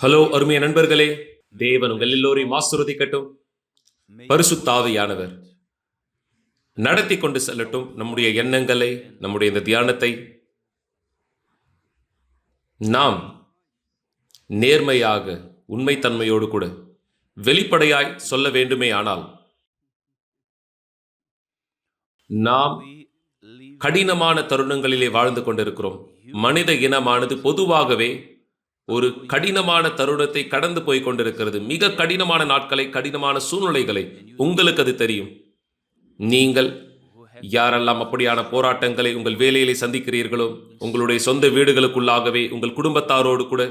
Hello அருமைய நண்பர்களே. தேவன் உங்கள் எல்லோரையும் ஆசிர்வதிக்கட்டும். பரிசுத்தாவியானவர் நடத்தி கொண்டு செல்லட்டும் நம்முடைய எண்ணங்களை நம்முடைய இந்த தியானத்தை. நாம் நேர்மையாக உண்மைத்தன்மையோடு கூட வெளிப்படையாய் சொல்ல வேண்டுமே ஆனால் நாம் கடினமான தருணங்களிலே வாழ்ந்து கொண்டிருக்கிறோம். மனித இனமானது பொதுவாகவே ஒரு கடினமான தருணத்தை கடந்து போய் கொண்டிருக்கிறது. மிக கடினமான நாட்களை கடினமான சூழ்நிலைகளை உங்களுக்கு அது தெரியும். நீங்கள் யாரெல்லாம் அப்படியான போராட்டங்களை உங்கள் வேலையிலே சந்திக்கிறீர்களோ உங்களுடைய சொந்த வீடுகளுக்குள்ளாகவே உங்கள் குடும்பத்தாரோடு கூட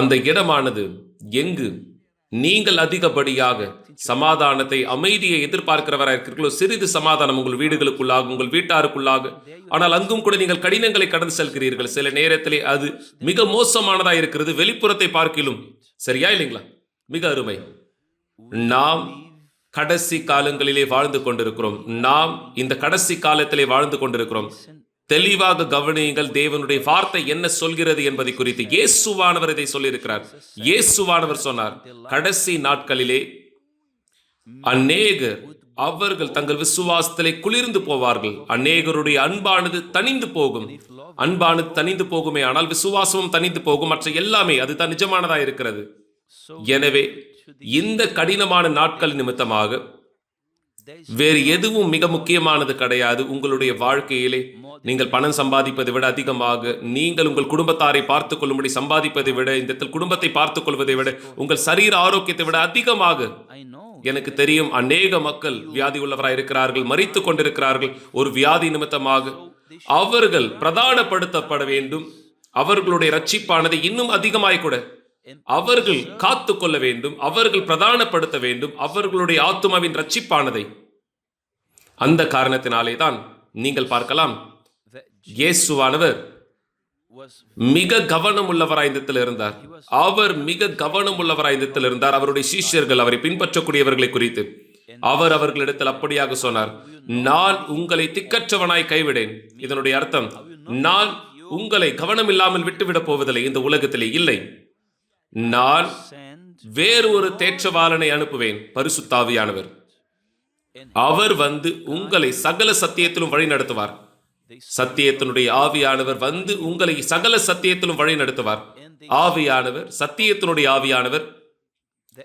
அந்த இடமானது எங்கு நீங்கள் அதிகப்படியாக சமாதானத்தை அமைதியை எதிர்பார்க்கிறவராக இருக்கிறீர்களோ சிறிது சமாதானம் உங்கள் வீடுகளுக்குள்ளாக உங்கள் வீட்டாருக்குள்ளாக ஆனால் அங்கும் கூட நீங்கள் கடினங்களை கடந்து செல்கிறீர்கள். சில நேரத்திலே அது மிக மோசமானதா இருக்கிறது. வெளிப்புறத்தை பார்க்கிலும். சரியா இல்லைங்களா? மிக அருமை. நாம் கடைசி காலங்களிலே வாழ்ந்து கொண்டிருக்கிறோம். நாம் இந்த கடைசி காலத்திலே வாழ்ந்து கொண்டிருக்கிறோம். தெளிவாக கவனியுங்கள் தேவனுடைய வார்த்தை என்ன சொல்கிறது என்பதை குறித்து. இயேசுவானவர் இதை சொல்லியிருக்கிறார். இயேசுவானவர் சொன்னார் கடைசி நாட்களிலே அநேகர் அவர்கள் தங்கள் விசுவாசத்திலே குளிர்ந்து போவார்கள். அநேகருடைய அன்பானது தனிந்து போகும். அன்பானது தனிந்து போகுமே ஆனால் விசுவாசமும் தனிந்து போகும். மற்ற எல்லாமே அதுதான் நிஜமானதா இருக்கிறது. எனவே இந்த கடினமான நாட்கள் நிமித்தமாக வேறு எதுவும் மிக முக்கியமானது கிடையாது. உங்களுடைய வாழ்க்கையிலே நீங்கள் பணம் சம்பாதிப்பதை விட அதிகமாக நீங்கள் உங்கள் குடும்பத்தாரை பார்த்துக் கொள்ளும்படி சம்பாதிப்பதை விட இந்த இடத்தில் குடும்பத்தை பார்த்துக் கொள்வதை விட உங்கள் சரீர ஆரோக்கியத்தை விட அதிகமாக. எனக்கு தெரியும் அநேக மக்கள் வியாதி உள்ளவராய் இருக்கிறார்கள் மறித்து கொண்டிருக்கிறார்கள். ஒரு வியாதி நிமித்தமாக அவர்கள் பிரதானப்படுத்தப்பட வேண்டும். அவர்களுடைய ரட்சிப்பானது இன்னும் அதிகமாய் கூட. அவர்கள் காத்து கொள்ள வேண்டும் அவர்கள் பிரதானப்படுத்த வேண்டும் அவர்களுடைய ஆத்துமாவின் ரட்சிப்பானதை. அந்த காரணத்தினாலே தான் நீங்கள் பார்க்கலாம். இயேசுவானவர் மிக கவனம் உள்ளவராய் இந்த இருந்தார். அவர் மிக கவனம் உள்ளவராய் இந்த இருந்தார். அவருடைய சீஷர்கள் அவரை பின்பற்றக்கூடியவர்களை குறித்து. அவர் அவர்களிடத்தில் அப்படியாக சொன்னார் நான் உங்களை திக்கற்றவனாய் கைவிடேன். இதனுடைய அர்த்தம் நான் உங்களை கவனம் இல்லாமல் விட்டுவிடப் போவதில்லை. இந்த உலகத்திலே இல்லை. நான் வேறு ஒரு தேற்றவாளனை அனுப்புவேன் பரிசுத்தாவியானவர். அவர் வந்து உங்களை சகல சத்தியத்திலும் வழி நடத்துவார் சத்தியத்தினுடைய ஆவியானவர் வந்து உங்களை சகல சத்தியத்திலும் வழி நடத்துவார். ஆவியானவர் சத்தியத்தினுடைய ஆவியானவர்.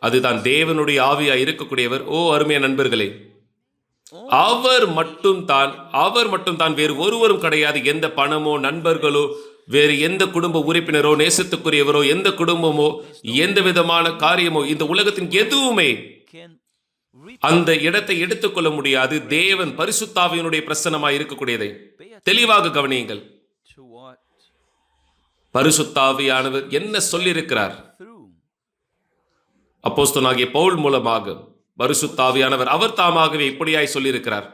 அதுதான் தேவனுடைய ஆவியா இருக்கக்கூடியவர். ஓ அருமைய நண்பர்களே. அவர் மட்டும் தான் அவர் மட்டும் தான் வேறு ஒருவரும் கிடையாது. எந்த பணமோ நண்பர்களோ வேறு எந்த குடும்ப உறுப்பினரோ நேசத்துக்குரியவரோ எந்த குடும்பமோ எந்த விதமான காரியமோ இந்த உலகத்தின் எதுவுமே அந்த இடத்தை எடுத்துக்கொள்ள முடியாது. தேவன் பரிசுத்தாவியனுடைய பிரசனமாய் இருக்கக்கூடியதை. தெளிவாக கவனியுங்கள். பரிசுத்தாவியானவர் என்ன சொல்லியிருக்கிறார்? through அப்போஸ்தலனாகிய பவுல் மூலமாக பரிசுத்தாவியானவர் அவர் தாமாகவே இப்படியாய் சொல்லியிருக்கிறார்.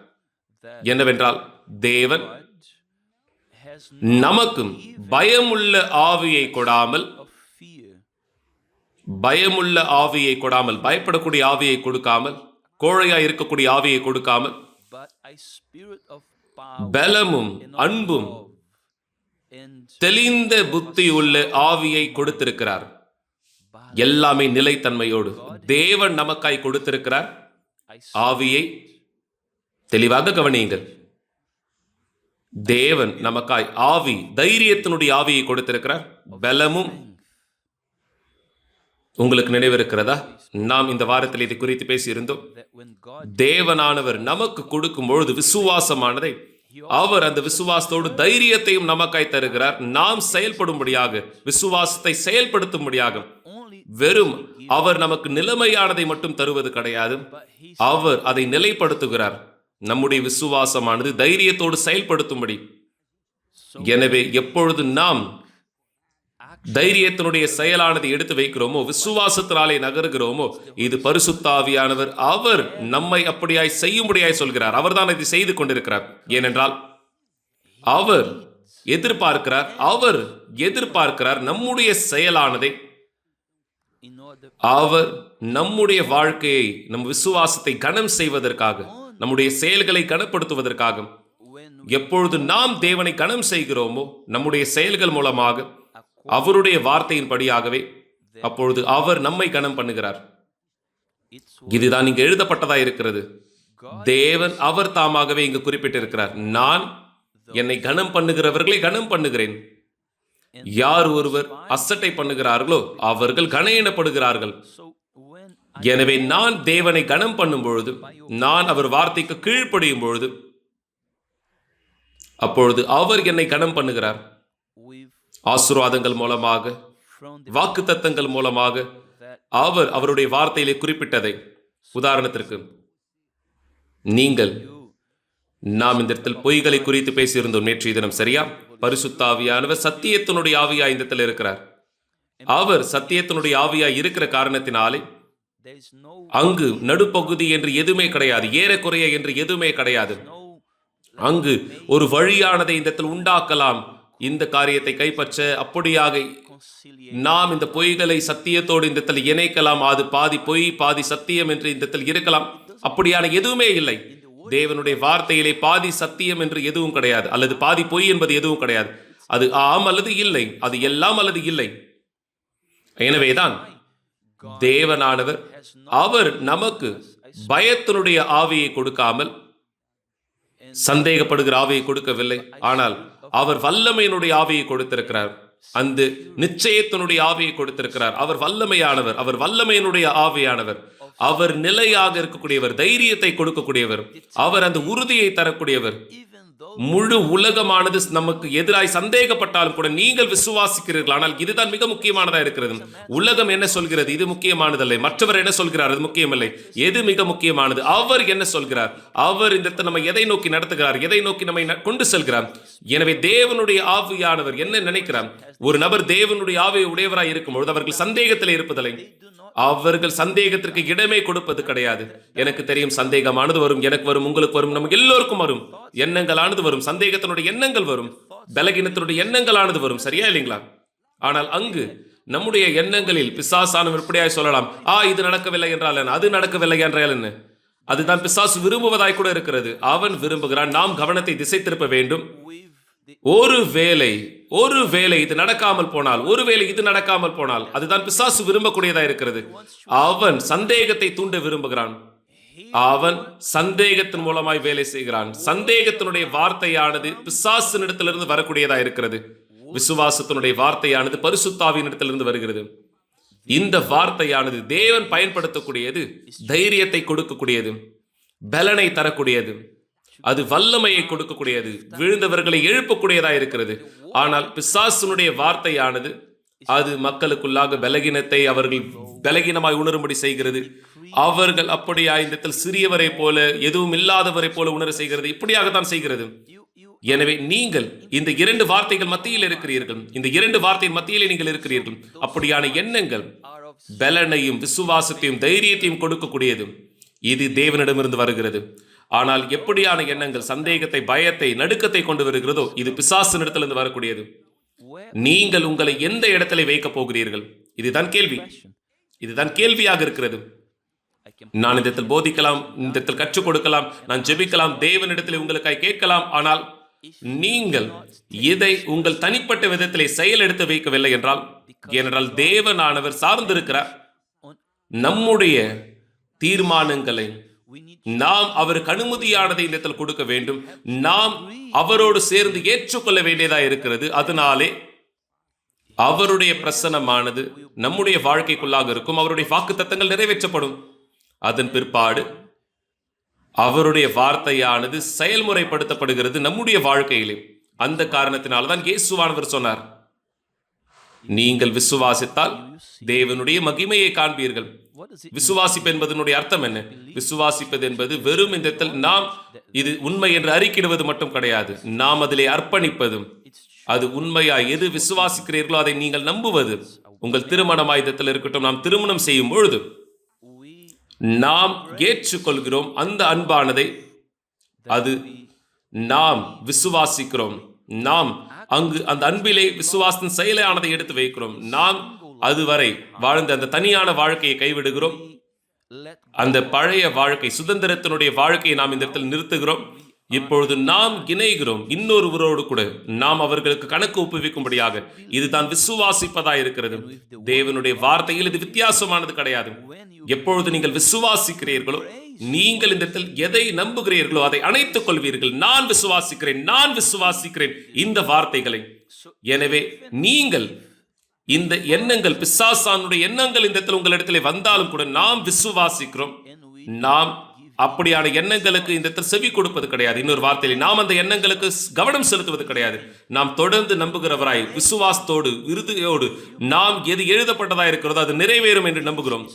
என்னவென்றால் தேவன் நமக்கும் பயமுள்ள ஆவியை கொடாமல் பயமுள்ள ஆவியை கொடாமல் பயப்படக்கூடிய ஆவியை கொடுக்காமல் கோழையா இருக்கக்கூடிய ஆவியை கொடுக்காமல் பலமும் அன்பும் தெளிந்த புத்தி உள்ள ஆவியை கொடுத்திருக்கிறார். எல்லாமே நிலைத்தன்மையோடு தேவன் நமக்காய் கொடுத்திருக்கிறார். ஆவியை தெளிவாக கவனியுங்கள். தேவன் நமக்காய் ஆவி தைரியத்தினுடைய ஆவியை கொடுத்திருக்கிறார். பலமும் உங்களுக்கு நினைவிருக்கிறதா? நாம் இந்த வாரத்தில் இதை குறித்து பேசியிருந்தோம். தேவனானவர் நமக்கு கொடுக்கும் பொழுது விசுவாசமானதை அவர் அந்த விசுவாசத்தோடு தைரியத்தையும் நமக்காய் தருகிறார். நாம் செயல்படும்படியாக விசுவாசத்தை செயல்படுத்தும்படியாக வெறும் அவர் நமக்கு நிலைமையானதை மட்டும் தருவது கிடையாது. அவர் அதை நிலைப்படுத்துகிறார். நம்முடைய விசுவாசமானது தைரியத்தோடு செயல்படுத்தும்படி. எனவே எப்பொழுது நாம் தைரியத்தினுடைய செயலானதை எடுத்து வைக்கிறோமோ விசுவாசத்தினாலே நகருகிறோமோ இது பரிசுத்தாவியானவர். அவர் நம்மை அப்படியாய் செய்யும்படியாய் சொல்கிறார். அவர்தான் இதை செய்து கொண்டிருக்கிறார். ஏனென்றால் அவர் எதிர்பார்க்கிறார் அவர் எதிர்பார்க்கிறார் நம்முடைய செயலானதை. அவர் நம்முடைய வாழ்க்கையை நம் விசுவாசத்தை கனம் செய்வதற்காக நம்முடைய செயல்களை கனப்படுத்துவதற்காக எப்பொழுது நாம் தேவனை கனம் செய்கிறோமோ நம்முடைய செயல்கள் மூலமாக அவருடைய வார்த்தையின்படியாகவே அப்பொழுது அவர் நம்மை கனம் பண்ணுகிறார். இதுதான் இங்கு எழுதப்பட்டதா இருக்கிறது. தேவன் அவர் தாமாகவே இங்கு குறிப்பிட்டிருக்கிறார். நான் என்னை கனம் பண்ணுகிறவர்களை கனம் பண்ணுகிறேன். யார் ஒருவர் அசட்டை பண்ணுகிறார்களோ அவர்கள் when எனவே நான் தேவனை கனம் பண்ணும் பொழுது நான் அவர் வார்த்தைக்கு கீழ்ப்படியும் பொழுது அப்பொழுது அவர் என்னை கனம் பண்ணுகிறார். ஆசீர்வாதங்கள் மூலமாக வாக்கு தத்தங்கள் மூலமாக அவர் அவருடைய வார்த்தையிலே குறிப்பிட்டதை உதாரணத்திற்கு நீங்கள் நாம் இந்த இடத்தில் பொய்களை குறித்து பேசியிருந்தோம் நேற்றைய தினம் சரியா? பரிசுத்தாவியானவர் சத்தியத்தினுடைய ஆவியா இந்த இருக்கிறார். அவர் சத்தியத்தினுடைய ஆவியா இருக்கிற காரணத்தினாலே அங்கு நடுப்பகுதி என்று எதுவுமே கிடையாது ஏறக்குறைய என்று எதுவுமே கிடையாது. அங்கு ஒரு வழியானதை இந்த இடத்தில் உண்டாக்கலாம் இந்த காரியத்தை கைப்பற்ற அப்படியாக நாம் இந்த பொய்களை சத்தியத்தோடு இந்த இடத்தில் இணைக்கலாம். அது பாதி பொய் பாதி சத்தியம் என்று இந்த இடத்தில் இருக்கலாம். அப்படியான எதுவுமே இல்லை. தேவனுடைய வார்த்தையிலே பாதி சத்தியம் என்று எதுவும் கிடையாது. அல்லது பாதி பொய் என்பது எதுவும் கிடையாது. அது ஆம் அல்லது இல்லை. அது எல்லாம் அல்லது இல்லை. எனவேதான் தேவனானவர் அவர் நமக்கு பயத்தினுடைய ஆவியை கொடுக்காமல் சந்தேகப்படுகிற ஆவியை கொடுக்கவில்லை. ஆனால் அவர் வல்லமையினுடைய ஆவியை கொடுத்திருக்கிறார். அந்த நிச்சயத்தினுடைய ஆவியை கொடுத்திருக்கிறார். அவர் வல்லமையானவர் அவர் வல்லமையினுடைய ஆவியானவர். அவர் நிலையாக இருக்கக்கூடியவர் தைரியத்தை கொடுக்கக்கூடியவர். அவர் அந்த உறுதியை தரக்கூடியவர். முழு உலகமானது நமக்கு எதிராய் சந்தேகப்பட்டாலும் கூட நீங்கள் விசுவாசிக்கிறீர்கள். ஆனால் இதுதான் மிக முக்கியமானதா இருக்கிறது. உலகம் என்ன சொல்கிறது? இது முக்கியமானதல்ல. மற்றவர் என்ன சொல்கிறார்? அது முக்கியமில்லை. எது மிக முக்கியமானது? அவர் என்ன சொல்கிறார்? அவர் இந்த நம்ம எதை நோக்கி நடத்துகிறார்? எதை நோக்கி நம்மை கொண்டு செல்கிறார்? எனவே தேவனுடைய ஆவியானவர் என்ன நினைக்கிறார்? ஒரு நபர் தேவனுடைய ஆவியை உடையவராய் இருக்கும்பொழுது அவர்கள் சந்தேகத்தில் இருப்பதில்லை. அவர்கள் சந்தேகத்திற்கு இடமே கொடுப்பது கிடையாது. எனக்கு தெரியும் சந்தேகமானது வரும் எனக்கு வரும் உங்களுக்கு வரும் நமக்கு எல்லோருக்கும் வரும். எண்ணங்களானது வரும். சந்தேகத்தினுடைய எண்ணங்கள் வரும். பலகீனத்தினுடைய எண்ணங்களானது வரும். சரியா இல்லைங்களா? ஆனால் அங்கு நம்முடைய எண்ணங்களில் பிசாசானவர் இப்படியாய் சொல்லலாம். ஆ இது நடக்கவில்லை என்றால் என்ன? அது நடக்கவில்லை என்றால் என்ன? அதுதான் பிசாசு விரும்புவதாய் கூட இருக்கிறது. அவன் விரும்புகிறான். நாம் கவனத்தை திசை திருப்ப வேண்டும். ஒரு வேலை ஒரு வேலை இது நடக்காமல் போனால் ஒருவேளை இது நடக்காமல் போனால் அதுதான் பிசாசு விரும்பக்கூடியதா இருக்கிறது. அவன் சந்தேகத்தை தூண்ட விரும்புகிறான். அவன் சந்தேகத்தின் மூலமாய் வேலை செய்கிறான். சந்தேகத்தினுடைய வார்த்தையானது பிசாசினிடத்திலிருந்து வரக்கூடியதா இருக்கிறது. விசுவாசத்தினுடைய வார்த்தையானது பரிசுத்தாவினிடத்திலிருந்து வருகிறது. இந்த வார்த்தையானது தேவன் பயன்படுத்தக்கூடியது தைரியத்தை கொடுக்கக்கூடியது பலனை தரக்கூடியது. அது வல்லமையை கொடுக்கக்கூடியது விழுந்தவர்களை எழுப்பக்கூடியதா இருக்கிறது. ஆனால் பிசாசுனுடைய வார்த்தையானது அது மக்களுக்குள்ளாக பலகீனத்தை அவர்கள் பலகீனமாய் உணரும்படி செய்கிறது. அவர்கள் அப்படியா இந்த சிறியவரை போல எதுவும் இல்லாதவரை போல உணர செய்கிறது. இப்படியாகத்தான் செய்கிறது. எனவே நீங்கள் இந்த இரண்டு வார்த்தைகள் மத்தியில் இருக்கிறீர்கள். இந்த இரண்டு வார்த்தையின் மத்தியிலே நீங்கள் இருக்கிறீர்கள். அப்படியான எண்ணங்கள் பலனையும் விசுவாசத்தையும் தைரியத்தையும் கொடுக்கக்கூடியது. இது தேவனிடமிருந்து வருகிறது. ஆனால் எப்படியான எண்ணங்கள் சந்தேகத்தை பயத்தை நடுக்கத்தை கொண்டு வருகிறதோ இது பிசாசு பிசாசினிடத்திலிருந்து வரக்கூடியது. நீங்கள் உங்களை எந்த இடத்துல வைக்கப் போகிறீர்கள்? இதுதான் கேள்வி. இதுதான் கேள்வியாக இருக்கிறது. நான் இந்த இடத்தில் போதிக்கலாம் இந்த இடத்தில் கற்றுக் கொடுக்கலாம் நான் ஜெபிக்கலாம் தேவனிடத்தில் உங்களுக்காய் கேட்கலாம். ஆனால் நீங்கள் இதை உங்கள் தனிப்பட்ட விதத்திலே செயலெடுத்து வைக்கவில்லை என்றால் ஏனென்றால் தேவனானவர் சார்ந்திருக்கிறார். நம்முடைய தீர்மானங்களை நாம் அவருக்கு அனுமதியானதை இந்த இடத்தில் கொடுக்க வேண்டும். நாம் அவரோடு சேர்ந்து ஏற்றுக்கொள்ள வேண்டியதா இருக்கிறது. அதனாலே அவருடைய பிரசனமானது நம்முடைய வாழ்க்கைக்குள்ளாக இருக்கும். அவருடைய வாக்குத்தத்தங்கள் நிறைவேற்றப்படும். அதன் பிற்பாடு அவருடைய வார்த்தையானது செயல்முறைப்படுத்தப்படுகிறது நம்முடைய வாழ்க்கையிலே. அந்த காரணத்தினால்தான் இயேசுவானவர் சொன்னார். நீங்கள் விசுவாசித்தால் தேவனுடைய மகிமையை காண்பீர்கள். விசுவாசிப்பு என்பதனுடைய அர்த்தம் என்ன? விசுவாசிப்பது என்பது வெறும் இந்த நாம் இது உண்மை என்று அறிக்கிடுவது மட்டும் கிடையாது. நாம் அதிலே அர்ப்பணிப்பதும் அது உண்மையா? எது விசுவாசிக்கிறீர்களோ அதை நீங்கள் நம்புவது. உங்கள் திருமண ஆயுதத்தில் இருக்கட்டும் நாம் திருமணம் செய்யும் பொழுது நாம் ஏற்றுக்கொள்கிறோம் அந்த அன்பானதை. அது நாம் விசுவாசிக்கிறோம். நாம் அங்கு அந்த அன்பிலே விசுவாசத்தின் செயலானதை எடுத்து வைக்கிறோம். நாம் அதுவரை வாழ்ந்த அந்த தனியான வாழ்க்கையை கைவிடுகிறோம். அந்த பழைய வாழ்க்கை சுதந்திரத்தினுடைய வாழ்க்கையை நாம் இந்த இடத்தில் நிறுத்துகிறோம். இப்பொழுது நாம் இணைகிறோம் இன்னொருவரோடு கூட. நாம் அவர்களுக்கு கணக்கு ஒப்புவிக்கும்படியாக. இதுதான் விசுவாசிப்பதா இருக்கிறது. தேவனுடைய வார்த்தையில் இது வித்தியாசமானது கிடையாது. எப்பொழுது நீங்கள் விசுவாசிக்கிறீர்களோ நீங்கள் இந்த இடத்தில் எதை நம்புகிறீர்களோ அதை அணைத்துக் கொள்வீர்கள். நான் விசுவாசிக்கிறேன் நான் விசுவாசிக்கிறேன் இந்த வார்த்தைகளை. எனவே நீங்கள் இந்த எண்ணங்கள் பிசாசானுடைய எண்ணங்கள் இந்த இடத்தில் உங்களிடத்திலே வந்தாலும் கூட நாம் விசுவாசிக்கிறோம். நாம் அப்படியான எண்ணங்களுக்கு இந்த இடத்துல செவி கொடுப்பது கிடையாது. இன்னொரு வார்த்தையில் நாம் அந்த எண்ணங்களுக்கு கவனம் செலுத்துவது கிடையாது. நாம் தொடர்ந்து நம்புகிறவராய் விசுவாசத்தோடு இறுதியோடு நாம் எது எழுதப்பட்டதா இருக்கிறதோ அது நிறைவேறும் என்று நம்புகிறோம்.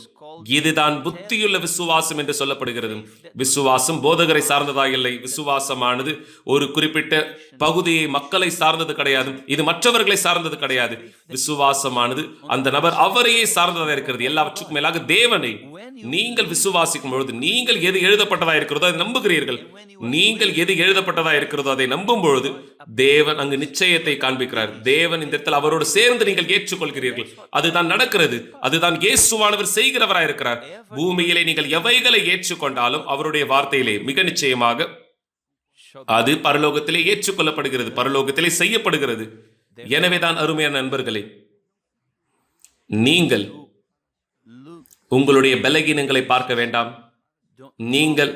இதுதான் புத்தியுள்ள விசுவாசம் என்று சொல்லப்படுகிறது. விசுவாசம் போதகரை சார்ந்ததாக இல்லை? விசுவாசமானது ஒரு குறிப்பிட்ட பகுதியை மக்களை சார்ந்தது கிடையாது. இது மற்றவர்களை சார்ந்தது கிடையாது. விசுவாசமானது. அந்த நபர் அவரையே சார்ந்ததாக இருக்கிறது. எல்லாவற்றுக்கும் மேலாக தேவனை நீங்கள் விசுவாசிக்கும் பொழுது நீங்கள் எது எழுதப்பட்டதா இருக்கிறதோ அதை நம்புகிறீர்கள். நீங்கள் எது எழுதப்பட்டதா இருக்கிறதோ அதை நம்பும் பொழுது தேவன் அங்கு நிச்சயத்தை காண்பிக்கிறார். தேவன் இந்த இடத்தில் அவரோடு சேர்ந்து நீங்கள் ஏற்றுக்கொள்கிறீர்கள். அதுதான் நடக்கிறது. அதுதான் இயேசுவானவர் செய்கிறவராயிருக்கிறார். பூமியிலே நீங்கள் எவைகளை ஏற்றுக்கொண்டாலும் அவருடைய வார்த்தையிலே மிக நிச்சயமாக அது பரலோகத்திலே ஏற்றுக்கொள்ளப்படுகிறது பரலோகத்திலே செய்யப்படுகிறது. எனவேதான் அருமையான நண்பர்களே நீங்கள் உங்களுடைய பலகீனங்களை பார்க்க வேண்டாம். நீங்கள்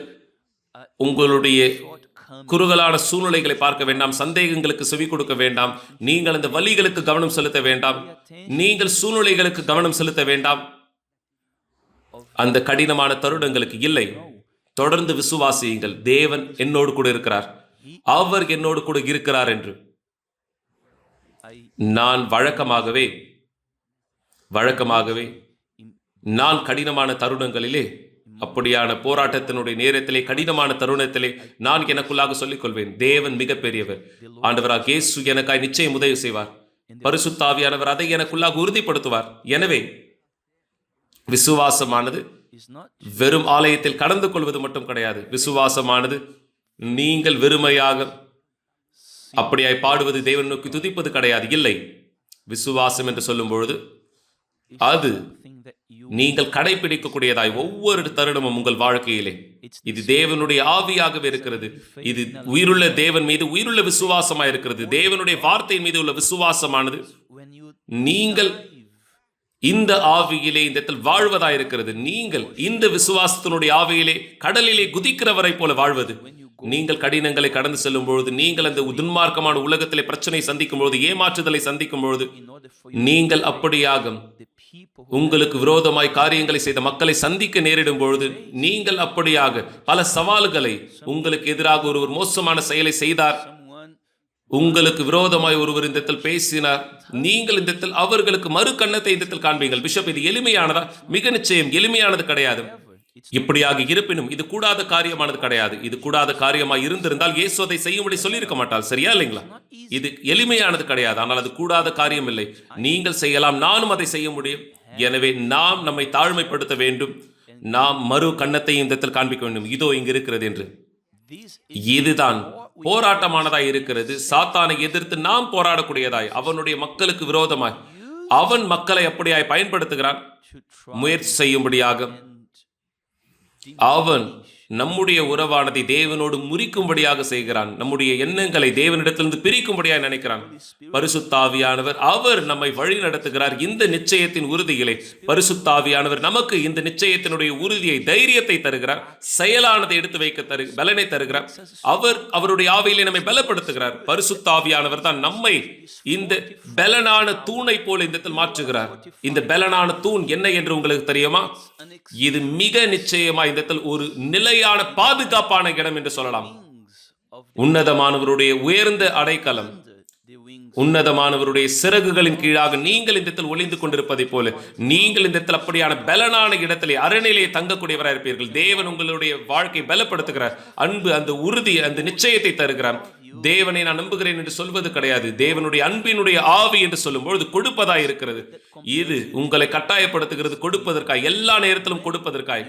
உங்களுடைய குறுகலான சூழ்நிலைகளை பார்க்க வேண்டாம் சந்தேகங்களுக்கு செவி கொடுக்க வேண்டாம். நீங்கள் அந்த வழிகளுக்கு கவனம் செலுத்த வேண்டாம். நீங்கள் சூழ்நிலைகளுக்கு கவனம் செலுத்த வேண்டாம். அந்த கடினமான தருணங்களுக்கு இல்லை. தொடர்ந்து விசுவாசியுங்கள். தேவன் என்னோடு கூட இருக்கிறார். அவர் என்னோடு கூட இருக்கிறார் என்று. நான் வழக்கமாகவே வழக்கமாகவே நான் கடினமான தருணங்களிலே அப்படியான போராட்டத்தினுடைய நேரத்திலே கடினமான தருணத்திலே நான் எனக்குள்ளாக சொல்லிக் கொள்வேன் தேவன் மிகப்பெரியவர். ஆண்டவராக இயேசு எனக்காய் நிச்சயம் உதவி செய்வார். பரிசுத்தாவியானவர் அதை எனக்குள்ளாக உறுதிப்படுத்துவார். எனவே விசுவாசமானது வெறும் ஆலயத்தில் கடந்து கொள்வது மட்டும் கிடையாது. விசுவாசமானது. நீங்கள் வெறுமையாக அப்படியாய் பாடுவது தேவன் நோக்கி துதிப்பது கிடையாது. இல்லை. விசுவாசம் என்று சொல்லும் பொழுது அது நீங்கள் கடைபிடிக்கக்கூடியதாய் ஒவ்வொரு தருணமும் உங்கள் வாழ்க்கையிலே. இது தேவனுடைய ஆவியாகவே இருக்கிறது. இது உயிருள்ள தேவன் மீது உயிருள்ள விசுவாசமாய் இருக்கிறது. தேவனுடைய வார்த்தையின் மீது உள்ள விசுவாசமானது. நீங்கள் இந்த ஆவியிலே இந்த இடத்தில் இருக்கிறது நீங்கள் இந்த விசுவாசத்தினுடைய ஆவியிலே கடலிலே குதிக்கிறவரை போல வாழ்வது. நீங்கள் கடினங்களை கடந்து செல்லும் பொழுது நீங்கள் அந்த துன்மார்க்கமான உலகத்திலே பிரச்சனை சந்திக்கும் பொழுது ஏமாற்றுதலை சந்திக்கும் பொழுது நீங்கள் அப்படியாக உங்களுக்கு விரோதமாய் காரியங்களை செய்த மக்களை சந்திக்க நேரிடும் பொழுது நீங்கள் அப்படியாக பல சவால்களை உங்களுக்கு எதிராக ஒருவர் மோசமான செயலை செய்தார். உங்களுக்கு விரோதமாய் ஒருவர் இந்த இடத்தில் பேசினார். நீங்கள் இந்த இடத்தில் அவர்களுக்கு மறு கண்ணத்தை இந்த இடத்தில் காண்பீங்கள் பிஷப் இது எளிமையானதா? மிக நிச்சயம் எளிமையானது கிடையாது. இப்படியாக இருப்பினும் இது கூடாத காரியமானது கிடையாது. இது கூடாத காரியமாய் இருந்திருந்தால் இயேசு அதை செய்யும்படி சொல்லியிருக்க மாட்டால் சரியா இல்லைங்களா? இது எளிமையானது கிடையாது. ஆனால் அது கூடாத காரியம் இல்லை. நீங்கள் செய்யலாம் நானும் அதை செய்ய முடியும். எனவே நாம் நம்மை தாழ்மைப்படுத்த வேண்டும். நாம் மறு கண்ணத்தை இந்த இடத்தில் காண்பிக்க வேண்டும். இதோ இங்கு இருக்கிறது என்று. இதுதான் போராட்டமானதாய் இருக்கிறது. சாத்தானை எதிர்த்து நாம் போராடக்கூடியதாய் அவனுடைய மக்களுக்கு விரோதமாய். அவன் மக்களை அப்படியாய் பயன்படுத்துகிறான். முயற்சி செய்யும்படியாக அவன் நம்முடைய உறவானதை தேவனோடு முறிக்கும்படியாக செய்கிறான். நம்முடைய எண்ணங்களை தேவனிடத்திலிருந்து பிரிக்கும்படியாக நினைக்கிறான். பரிசுத்தாவியானவர் அவர் நம்மை வழி நடத்துகிறார் இந்த நிச்சயத்தின் உறுதியிலே. பரிசுத்தாவியானவர் நமக்கு இந்த நிச்சயத்தினுடைய உறுதியை தைரியத்தை தருகிறார். செயலானதை எடுத்து வைக்க தரு பலனை தருகிறார். அவர் அவருடைய ஆவையிலே நம்மை பலப்படுத்துகிறார். பரிசுத்தாவியானவர் தான் நம்மை இந்த பலனான தூணை போல இந்த மாற்றுகிறார். இந்த பலனான தூண் என்ன என்று உங்களுக்கு தெரியுமா? இது மிக நிச்சயமா இந்த ஒரு நிலை நிலையான பாதுகாப்பான இடம் என்று சொல்லலாம். உன்னதமானவருடைய உயர்ந்த அடைக்கலம் உன்னதமானவருடைய சிறகுகளின் கீழாக நீங்கள் இந்த இடத்தில் ஒளிந்து கொண்டிருப்பதை போல நீங்கள் இந்த இடத்தில் அப்படியான பலனான இடத்திலே அறநிலையை தங்கக்கூடியவராக இருப்பீர்கள். தேவன் உங்களுடைய வாழ்க்கை பலப்படுத்துகிறார். அன்பு அந்த உறுதி அந்த நிச்சயத்தை தருகிறார். தேவனை நான் நம்புகிறேன் என்று சொல்வது கிடையாது. தேவனுடைய அன்பினுடைய ஆவி என்று சொல்லும் பொழுது கொடுப்பதாய் இருக்கிறது. இது உங்களை கட்டாயப்படுத்துகிறது. கொடுப்பதற்காய் எல்லா நேரத்திலும் கொடுப்பதற்காய்.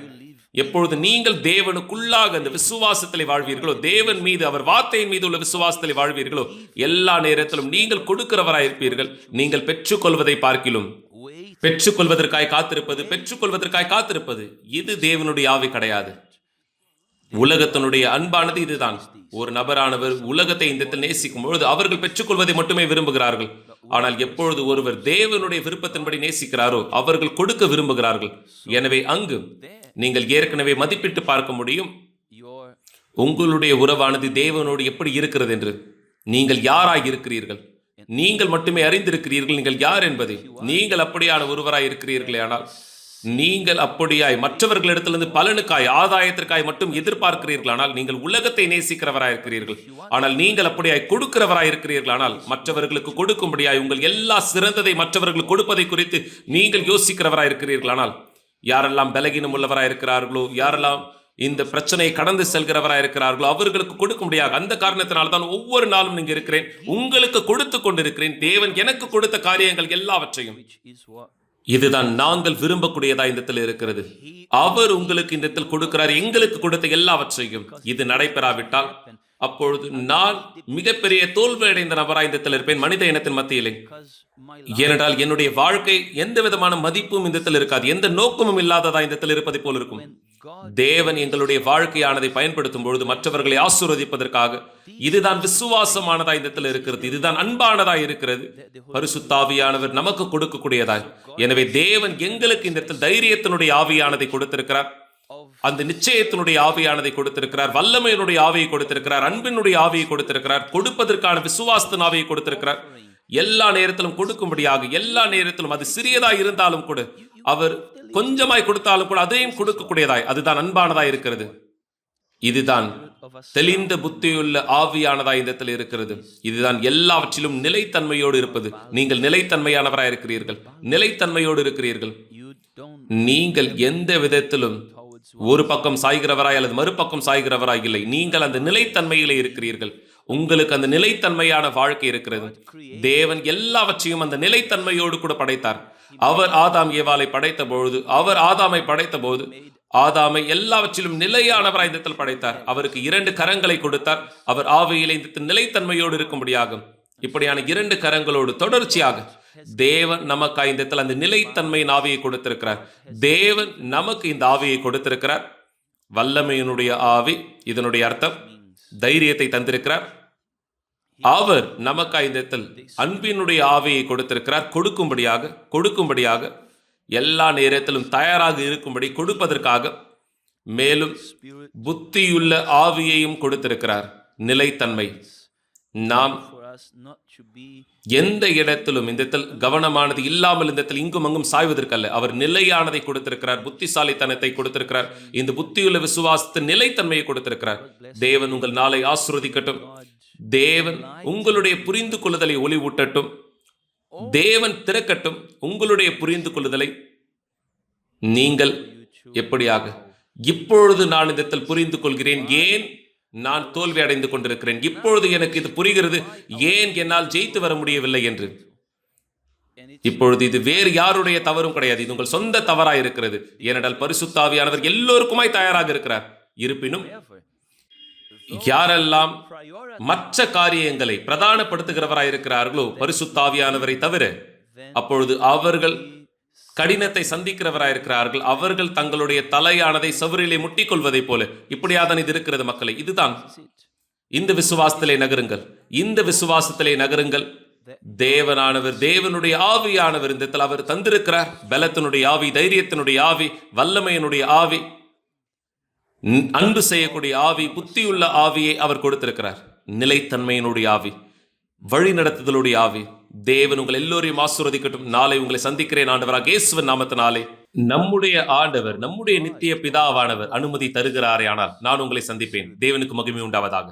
எப்பொழுது நீங்கள் தேவனுக்குள்ளாக அந்த விசுவாசத்திலே வாழ்வீர்களோ தேவன் மீது அவர் வார்த்தையின் மீது உள்ள விசுவாசத்திலே வாழ்வீர்களோ எல்லா நேரத்திலும் நீங்கள் கொடுக்கிறவராய் இருப்பீர்கள். நீங்கள் பெற்றுக்கொள்வதை பார்க்கிலும். பெற்றுக்கொள்வதற்காய் காத்திருப்பது பெற்றுக்கொள்வதற்காய் காத்திருப்பது இது தேவனுடைய ஆவி கிடையாது. உலகத்தினுடைய அன்பானது இதுதான். ஒரு நபரானவர் உலகத்தை இந்த நேசிக்கும் பொழுது அவர்கள் பெற்றுக்கொள்வதை மட்டுமே விரும்புகிறார்கள். ஆனால் எப்பொழுது ஒருவர் தேவனுடைய விருப்பத்தின்படி நேசிக்கிறாரோ அவர்கள் கொடுக்க விரும்புகிறார்கள். எனவே அங்கு நீங்கள் ஏற்கனவே மதிப்பிட்டு பார்க்க முடியும் உங்களுடைய உறவானது தேவனோடு எப்படி இருக்கிறது என்று. நீங்கள் யாராய் இருக்கிறீர்கள்? நீங்கள் மட்டுமே அறிந்திருக்கிறீர்கள். நீங்கள் யார் என்பதை? நீங்கள் அப்படியான ஒருவராய் இருக்கிறீர்களே ஆனால் நீங்கள் அப்படியாய் மற்றவர்களிடத்திலிருந்து பலனுக்காய் ஆதாயத்திற்காய் மட்டும் எதிர்பார்க்கிறீர்கள். ஆனால் நீங்கள் உலகத்தை நேசிக்கிறவராய் இருக்கிறீர்கள் ஆனால் நீங்கள் அப்படியாய் கொடுக்கிறவராய் ஆனால் மற்றவர்களுக்கு கொடுக்கும்படியாய் உங்கள் எல்லா சிறந்ததை மற்றவர்களுக்கு கொடுப்பதை குறித்து நீங்கள் யோசிக்கிறவராய் ஆனால் யாரெல்லாம் பலகீனம் உள்ளவராய் இருக்கிறார்களோ யாரெல்லாம் இந்த பிரச்சனையை கடந்து செல்கிறவராய் இருக்கிறார்களோ அவர்களுக்கு கொடுக்க முடியாது அந்த காரணத்தினால தான் ஒவ்வொரு நாளும் நீங்க இருக்கிறேன். உங்களுக்கு கொடுத்து கொண்டிருக்கிறேன். தேவன் எனக்கு கொடுத்த காரியங்கள் எல்லாவற்றையும். இதுதான் நாங்கள் விரும்பக்கூடியதா இந்த இருக்கிறது. அவர் உங்களுக்கு இந்த இடத்தில் கொடுக்கிறார் எங்களுக்கு கொடுத்த எல்லாவற்றையும். இது நடைபெறாவிட்டால் அப்பொழுது நான் மிகப்பெரிய தோல்வி அடைந்த நபராய் இந்த இருப்பேன் மனித இனத்தின் மத்தியிலே. ஏனென்றால் என்னுடைய வாழ்க்கை எந்த விதமான மதிப்பும் இந்த இருக்காது எந்த நோக்கமும் இல்லாததா இந்த இடத்தில் இருப்பதை போல் இருக்கும். தேவன் எங்களுடைய வாழ்க்கையானதை பயன்படுத்தும் பொழுது மற்றவர்களை ஆசீர்வதிப்பதற்காக. இதுதான் விசுவாசமானதா இந்த இருக்கிறது. இதுதான் அன்பானதா இருக்கிறது. பரிசுத்தாவியானவர் நமக்கு கொடுக்கக்கூடியதாய். எனவே தேவன் எங்களுக்கு இந்த இடத்தில் தைரியத்தினுடைய ஆவியானதை கொடுத்திருக்கிறார். அந்த நிச்சயத்தினுடைய ஆவியானதை கொடுத்திருக்கிறார். வல்லமையினுடைய ஆவியை கொடுத்திருக்கிறார். அன்பினுடைய ஆவியை கொடுத்திருக்கிறார். கொடுப்பதற்கான விசுவாசத்தின் ஆவியை கொடுத்திருக்கிறார். எல்லா நேரத்திலும் கொடுக்கும்படியாக எல்லா நேரத்திலும் அது சிறியதா இருந்தாலும் கூட அவர் கொஞ்சமாய் கொடுத்தாலும் கூட அதையும் கொடுக்கக்கூடியதாய். அதுதான் அன்பானதாய் இருக்கிறது. இதுதான் தெளிந்த புத்தியுள்ள ஆவியானதாய் இந்த இருக்கிறது. இதுதான் எல்லாவற்றிலும் நிலைத்தன்மையோடு இருப்பது. நீங்கள் நிலைத்தன்மையானவராய் இருக்கிறீர்கள். நிலைத்தன்மையோடு இருக்கிறீர்கள். நீங்கள் எந்த விதத்திலும் ஒரு பக்கம் சாய்கிறவராய் அல்லது மறுபக்கம் சாய்கிறவராய் இல்லை. நீங்கள் அந்த நிலைத்தன்மையிலே இருக்கிறீர்கள். உங்களுக்கு அந்த நிலைத்தன்மையான வாழ்க்கை இருக்கிறது. தேவன் எல்லாவற்றையும் அந்த நிலைத்தன்மையோடு கூட படைத்தார். அவர் ஆதாம் ஏவாலை படைத்த பொழுது அவர் ஆதாமை படைத்த போது ஆதாமை எல்லாவற்றிலும் நிலையானவராய் இந்த படைத்தார். அவருக்கு இரண்டு கரங்களை கொடுத்தார். அவர் ஆவியிலே இந்த நிலைத்தன்மையோடு இருக்கும்படியாகும். இப்படியான இரண்டு கரங்களோடு தொடர்ச்சியாக தேவன் நமக்கு இந்த அந்த நிலைத்தன்மையின் ஆவியை கொடுத்திருக்கிறார். தேவன் நமக்கு இந்த ஆவியை கொடுத்திருக்கிறார். வல்லமையினுடைய ஆவி இதனுடைய அர்த்தம் தைரியத்தை தந்திருக்கிறார். அவர் நமக்கு இந்த இடத்தில் அன்பினுடைய ஆவியை கொடுத்திருக்கிறார். கொடுக்கும்படியாக கொடுக்கும்படியாக எல்லா நேரத்திலும் தயாராக இருக்கும்படி கொடுப்பதற்காக மேலும் புத்தியுள்ள ஆவியையும் கொடுத்திருக்கிறார். நிலைத்தன்மை. நாம் எந்த இடத்திலும் இந்த இடத்தில் கவனமானது இல்லாமல் இந்த இடத்தில் இங்கும் அங்கும் சாய்வதற்கல்ல. அவர் நிலையானதை கொடுத்திருக்கிறார். புத்திசாலித்தனத்தை கொடுத்திருக்கிறார். இந்த புத்தியுள்ள விசுவாசத்தின் நிலைத்தன்மையை கொடுத்திருக்கிறார். தேவன் உங்கள் நாளை ஆசிர்வதிக்கட்டும் தேவன் உங்களுடைய புரிந்து கொள்ளுதலை ஒளிவூட்டட்டும். தேவன் திறக்கட்டும் உங்களுடைய புரிந்து கொள்ளுதலை நீங்கள் எப்படியாக? இப்பொழுது நான் இதத்தில் புரிந்து கொள்கிறேன் ஏன் நான் தோல்வி அடைந்து கொண்டிருக்கிறேன்? இப்பொழுது எனக்கு இது புரிகிறது. ஏன் என்னால் ஜெயித்து வர முடியவில்லை என்று? இப்பொழுது இது வேறு யாருடைய தவறும் கிடையாது. இது உங்கள் சொந்த தவறாய் இருக்கிறது. ஏனென்றால் பரிசுத்தாவியானவர் எல்லோருக்குமாய் தயாராக இருக்கிறார். இருப்பினும் யாரெல்லாம் மற்ற காரியங்களை பிரதானப்படுத்துகிறவராய் இருக்கிறார்களோ பரிசுத்தாவியானவரை தவிர அப்பொழுது அவர்கள் கடினத்தை சந்திக்கிறவராய் இருக்கிறார்கள் அவர்கள் தங்களுடைய தலையானதை சவுரிலே முட்டிக்கொள்வதைப் போல. இப்படியாதான் இது இருக்கிறது மக்களை. இதுதான். இந்த விசுவாசத்திலே நகருங்கள். இந்த விசுவாசத்திலே நகருங்கள். தேவனானவர் தேவனுடைய ஆவியானவர் இந்த அவர் தந்திருக்கிறார். பலத்தினுடைய ஆவி தைரியத்தினுடைய ஆவி வல்லமையினுடைய ஆவி. அன்பு செய்யக்கூடிய ஆவி புத்தியுள்ள ஆவியை அவர் கொடுத்திருக்கிறார். நிலைத்தன்மையினுடைய ஆவி வழி நடத்துதலுடைய ஆவி. தேவன் உங்கள் எல்லோரையும் ஆசீர்வதிக்கட்டும். நாளை உங்களை சந்திக்கிறேன் ஆண்டவராக இயேசுவன் நாமத்தினாலே. நம்முடைய ஆண்டவர் நம்முடைய நித்திய பிதாவானவர் அனுமதி தருகிறாரே ஆனால் நான் உங்களை சந்திப்பேன். தேவனுக்கு மகிமை உண்டாவதாக.